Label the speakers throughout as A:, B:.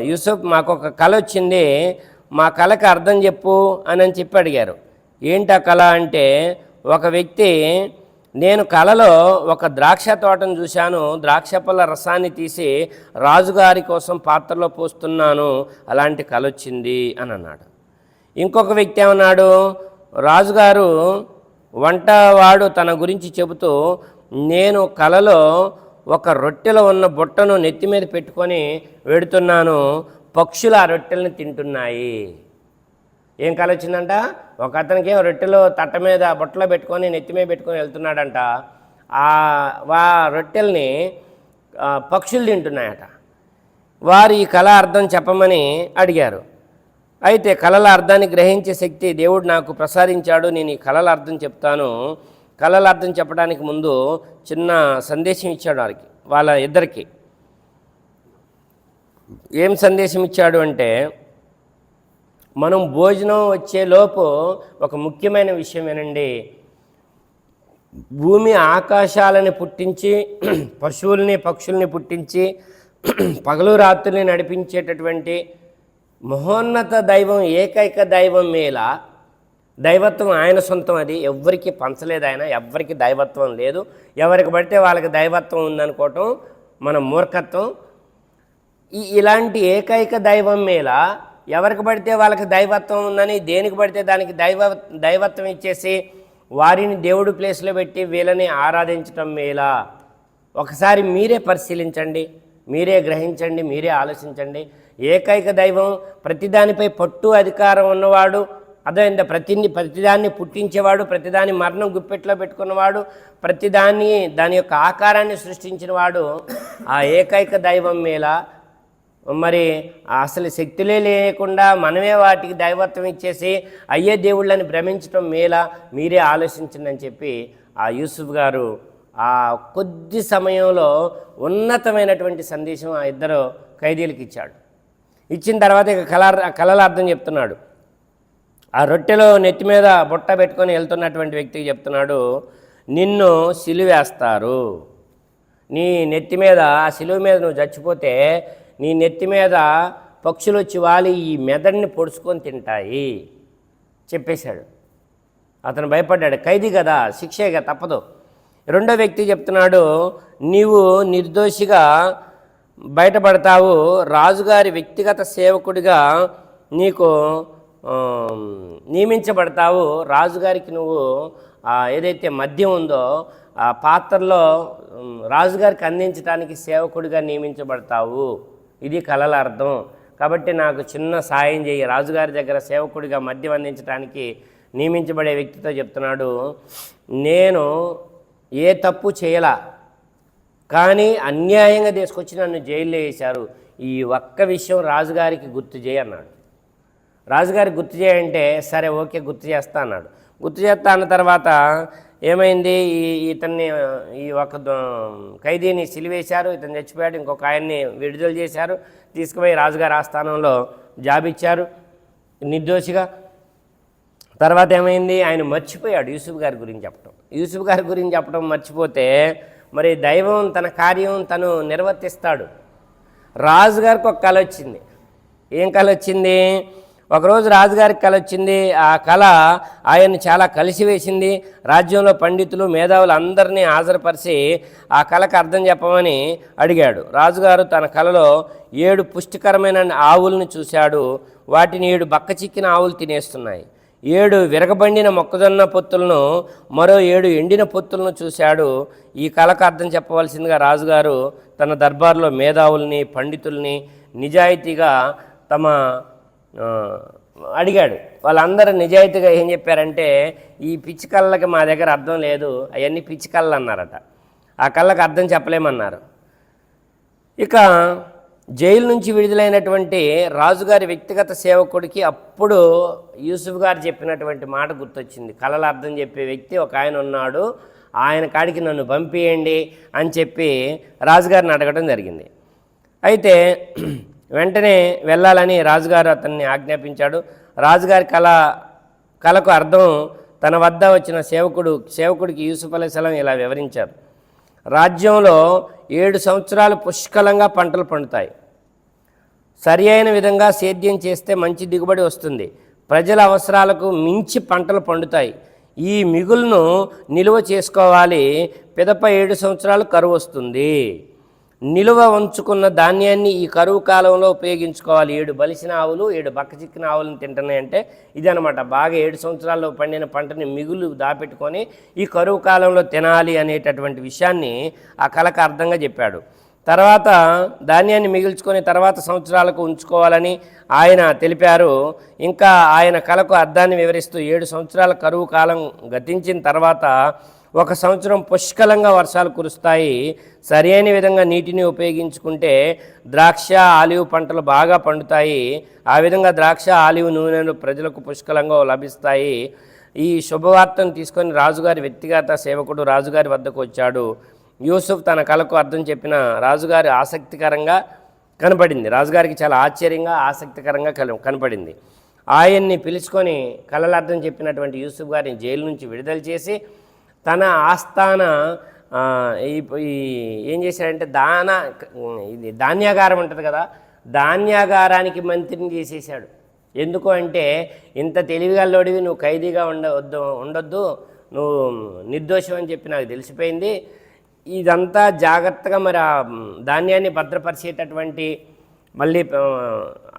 A: యూసుఫ్ మాకు ఒక కళ వచ్చింది. మా కళకి అర్థం చెప్పు అని అని చెప్పి అడిగారు. ఏంటి ఆ కళ అంటే ఒక వ్యక్తి నేను కళలో ఒక ద్రాక్ష తోటను చూశాను. ద్రాక్ష పళ్ళ రసాన్ని తీసి రాజుగారి కోసం పాత్రలో పోస్తున్నాను. అలాంటి కళ వచ్చింది అని అన్నాడు. ఇంకొక వ్యక్తి ఏమన్నాడు? రాజుగారు వంటవాడు తన గురించి చెబుతూ నేను కలలో ఒక రొట్టెలో ఉన్న బుట్టను నెత్తి మీద పెట్టుకొని వెడుతున్నాను. పక్షులు ఆ రొట్టెల్ని తింటున్నాయి. ఏం కళ వచ్చిందంట ఒక అతనికి ఏం రొట్టెలు తట్ట మీద బుట్టలో పెట్టుకొని నెత్తి మీద పెట్టుకొని వెళ్తున్నాడంట. ఆ వా రొట్టెల్ని పక్షులు తింటున్నాయట. వారు ఈ కళ అర్థం చెప్పమని అడిగారు. అయితే కళల అర్థాన్ని గ్రహించే శక్తి దేవుడు నాకు ప్రసాదించాడు. నేను ఈ కళల అర్థం చెప్తాను. కళల అర్థం చెప్పడానికి ముందు చిన్న సందేశం ఇచ్చాడు వారికి వాళ్ళ ఇద్దరికి. ఏం సందేశం ఇచ్చాడు అంటే మనం భోజనం వచ్చేలోపు ఒక ముఖ్యమైన విషయం ఏనండి భూమి ఆకాశాలని పుట్టించి పశువుల్ని పక్షుల్ని పుట్టించి పగలు రాత్రుల్ని నడిపించేటటువంటి మహోన్నత దైవం ఏకైక దైవం మేలా దైవత్వం ఆయన సొంతం అది. ఎవ్వరికి పంచలేదు ఆయన. ఎవ్వరికి దైవత్వం లేదు. ఎవరికి పడితే వాళ్ళకి దైవత్వం ఉందనుకోవటం మన మూర్ఖత్వం. ఈ ఇలాంటి ఏకైక దైవం మీద ఎవరికి పడితే వాళ్ళకి దైవత్వం ఉందని దేనికి పడితే దానికి దైవ దైవత్వం ఇచ్చేసి వారిని దేవుడు ప్లేస్లో పెట్టి వీళ్ళని ఆరాధించటం మేలా. ఒకసారి మీరే పరిశీలించండి. మీరే గ్రహించండి. మీరే ఆలోచించండి. ఏకైక దైవం ప్రతిదానిపై పట్టు అధికారం ఉన్నవాడు అదే ప్రతిని ప్రతిదాన్ని పుట్టించేవాడు ప్రతిదాని మరణం గుప్పెట్లో పెట్టుకున్నవాడు ప్రతిదాన్ని దాని యొక్క ఆకారాన్ని సృష్టించినవాడు ఆ ఏకైక దైవం మేల మరి అసలు శక్తులే లేకుండా మనమే వాటికి దైవత్వం ఇచ్చేసి అయ్యే దేవుళ్ళని భ్రమించడం మేలా మీరే ఆలోచించండి అని చెప్పి ఆ యూసుఫ్ గారు ఆ కొద్ది సమయంలో ఉన్నతమైనటువంటి సందేశం ఆ ఇద్దరు ఖైదీలకు ఇచ్చాడు. ఇచ్చిన తర్వాత ఇక కళ కళల అర్థం చెప్తున్నాడు. ఆ రొట్టెలో నెత్తి మీద బుట్ట పెట్టుకొని వెళ్తున్నటువంటి వ్యక్తికి చెప్తున్నాడు నిన్ను సిలువేస్తారు. నీ నెత్తి మీద ఆ సిలువ మీద నువ్వు చచ్చిపోతే నీ నెత్తి మీద పక్షులు వచ్చి వాలి ఈ మెదడుని పొడుచుకొని తింటాయి. చెప్పేశాడు. అతను భయపడ్డాడు ఖైదీ కదా శిక్షేగా తప్పదు. రెండో వ్యక్తి చెప్తున్నాడు నీవు నిర్దోషిగా బయటపడతావు రాజుగారి వ్యక్తిగత సేవకుడిగా నీకు నియమించబడతావు. రాజుగారికి నువ్వు ఏదైతే మద్యం ఉందో ఆ పాత్రలో రాజుగారికి అందించడానికి సేవకుడిగా నియమించబడతావు. ఇది కలల అర్థం కాబట్టి నాకు చిన్న సాయం చేయి రాజుగారి దగ్గర సేవకుడిగా మద్యం అందించడానికి నియమించబడే వ్యక్తితో చెప్తున్నాడు. నేను ఏ తప్పు చేయలా. కానీ అన్యాయంగా తీసుకొచ్చి నన్ను జైల్లో వేశారు. ఈ ఒక్క విషయం రాజుగారికి గుర్తు చేయి అన్నాడు. రాజుగారి గుర్తు చేయంటే సరే ఓకే గుర్తు చేస్తా అన్నాడు. గుర్తు చేస్తా అన్న తర్వాత ఏమైంది? ఈ ఇతన్ని ఈ ఒక ఖైదీని సిలివేశారు ఇతను చచ్చిపోయాడు ఇంకొక ఆయన్ని విడుదల చేశారు తీసుకుపోయి రాజుగారి ఆస్థానంలో జాబ్ ఇచ్చారు నిర్దోషిగా. తర్వాత ఏమైంది? ఆయన మర్చిపోయాడు యూసుఫ్ గారి గురించి చెప్పడం యూసుఫ్ గారి గురించి చెప్పడం మర్చిపోతే మరి దైవం తన కార్యం తను నిర్వర్తిస్తాడు. రాజుగారికి ఒక కళ వచ్చింది. ఏం కళ వచ్చింది? ఒకరోజు రాజుగారికి కళ వచ్చింది. ఆ కళ ఆయన్ని చాలా కలిసివేసింది రాజ్యంలో పండితులు మేధావులు అందరినీ హాజరుపరిచి ఆ కళకు అర్థం చెప్పమని అడిగాడు. రాజుగారు తన కళలో ఏడు పుష్టికరమైన ఆవుల్ని చూశాడు. వాటిని ఏడు బక్క చిక్కిన ఆవులు తినేస్తున్నాయి. ఏడు విరగబండిన మొక్కజొన్న పొత్తులను మరో ఏడు ఎండిన పొత్తులను చూశాడు. ఈ కళకు అర్థం చెప్పవలసిందిగా రాజుగారు తన దర్బార్లో మేధావుల్ని పండితుల్ని నిజాయితీగా తమ అడిగాడు. వాళ్ళందరూ నిజాయితీగా ఏం చెప్పారంటే ఈ పిచ్చి కళ్ళకి మా దగ్గర అర్థం లేదు అవన్నీ పిచ్చి కళ్ళు అన్నారట. ఆ కళ్ళకి అర్థం చెప్పలేమన్నారు. ఇక జైలు నుంచి విడుదలైనటువంటి రాజుగారి వ్యక్తిగత సేవకుడికి అప్పుడు యూసుఫ్ గారు చెప్పినటువంటి మాట గుర్తొచ్చింది. కళలు అర్థం చెప్పే వ్యక్తి ఒక ఆయన ఉన్నాడు ఆయన కాడికి నన్ను పంపియండి అని చెప్పి రాజుగారిని అడగడం జరిగింది. అయితే వెంటనే వెళ్ళాలని రాజుగారు అతన్ని ఆజ్ఞాపించాడు. రాజుగారి కళ కళకు అర్థం తన వద్ద వచ్చిన సేవకుడు సేవకుడికి యూసుఫ్ అలైసలం ఇలా వివరించారు. రాజ్యంలో ఏడు సంవత్సరాలు పుష్కలంగా పంటలు పండుతాయి. సరి అయిన విధంగా సేద్యం చేస్తే మంచి దిగుబడి వస్తుంది. ప్రజల అవసరాలకు మించి పంటలు పండుతాయి. ఈ మిగులును నిలువ చేసుకోవాలి. పిదప ఏడు సంవత్సరాలు కరువు వస్తుంది. నిలువ ఉంచుకున్న ధాన్యాన్ని ఈ కరువు కాలంలో ఉపయోగించుకోవాలి. ఏడు బలిసిన ఆవులు ఏడు బక్కచిక్కిన ఆవులను తింటున్నాయంటే ఇది అనమాట బాగా ఏడు సంవత్సరాల్లో పండిన పంటని మిగులు దాపెట్టుకొని ఈ కరువు కాలంలో తినాలి అనేటటువంటి విషయాన్ని ఆ కళకు అర్థంగా చెప్పాడు. తర్వాత ధాన్యాన్ని మిగిల్చుకొని తర్వాత సంవత్సరాలకు ఉంచుకోవాలని ఆయన తెలిపారు. ఇంకా ఆయన కళకు అర్థాన్ని వివరిస్తూ ఏడు సంవత్సరాల కరువు కాలం గతించిన తర్వాత ఒక సంవత్సరం పుష్కలంగా వర్షాలు కురుస్తాయి. సరి అయిన విధంగా నీటిని ఉపయోగించుకుంటే ద్రాక్ష ఆలివ్ పంటలు బాగా పండుతాయి. ఆ విధంగా ద్రాక్ష ఆలివ్ నూనెలు ప్రజలకు పుష్కలంగా లభిస్తాయి. ఈ శుభవార్తను తీసుకొని రాజుగారి వ్యక్తిగత సేవకుడు రాజుగారి వద్దకు వచ్చాడు. యూసుఫ్ తన కళకు అర్థం చెప్పిన రాజుగారి ఆసక్తికరంగా కనపడింది. రాజుగారికి చాలా ఆశ్చర్యంగా ఆసక్తికరంగా కల కనపడింది. ఆయన్ని పిలుచుకొని కళల అర్థం చెప్పినటువంటి యూసుఫ్ గారిని జైలు నుంచి విడుదల చేసి తన ఆస్థాన ఈ ఏం చేశాడంటే దాన ఇది ధాన్యాగారం ఉంటుంది కదా ధాన్యాగారానికి మంత్రిని చేసేసాడు ఎందుకు అంటే ఇంత తెలివిగల్లోడివి నువ్వు ఖైదీగా ఉండవద్దు ఉండొద్దు నువ్వు నిర్దోషం అని చెప్పి నాకు తెలిసిపోయింది. ఇదంతా జాగ్రత్తగా మరి ఆ ధాన్యాన్ని భద్రపరిచేటటువంటి మళ్ళీ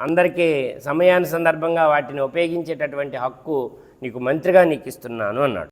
A: అందరికీ సమయాన్ని సందర్భంగా వాటిని ఉపయోగించేటటువంటి హక్కు నీకు మంత్రిగా నీకు ఇస్తున్నాను అన్నాడు.